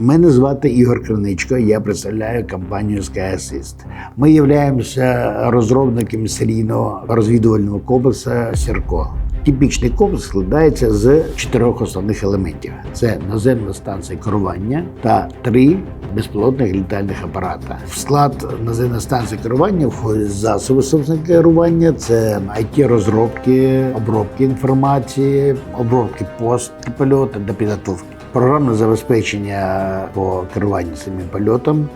Мене звати Ігор Криничко, я представляю компанію Sky Assist. Ми являємося розробниками серійного розвідувального комплексу Сірко. Типічний комплекс складається з чотирьох основних елементів: це наземна станція керування та три безпілотних літальних апарата. В склад наземної станції керування входять засоби собственного керування, це it розробки, обробки інформації, обробки пост польоту та підготовки. Програмне забезпечення по керуванню самим польотом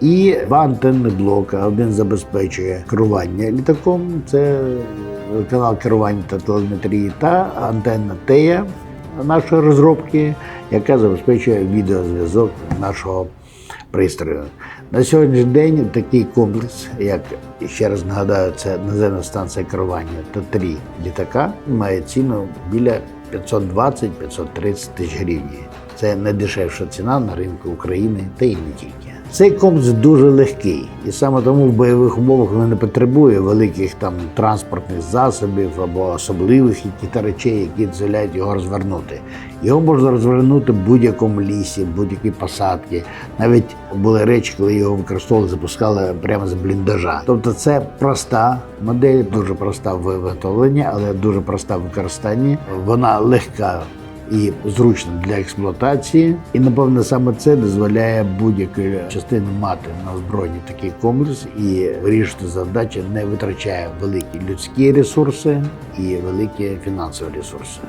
і два антенни блока. Один забезпечує керування літаком, це канал керування та телеметрії, та антенна ТЕЯ нашої розробки, яка забезпечує відеозв'язок нашого пристрою. На сьогоднішній день такий комплекс, як ще раз нагадаю, це наземна станція керування та три літака, має ціну біля 520-530 тисяч гривень. Це найдешевша ціна на ринку України та і не тільки. Цей комплекс дуже легкий, і саме тому в бойових умовах він не потребує великих там транспортних засобів або особливих яких речей, які дозволяють його розвернути. Його можна розвернути в будь-якому лісі, будь-якій посадці. Навіть були речі, коли його використовували, запускали прямо з бліндажа. Тобто це проста модель, дуже проста в виготовленні, але дуже проста в використанні. Вона легка і зручно для експлуатації. І напевно саме це дозволяє будь-якій частині мати на озброєнні такий комплекс і вирішити задачі, не витрачає великі людські ресурси і великі фінансові ресурси.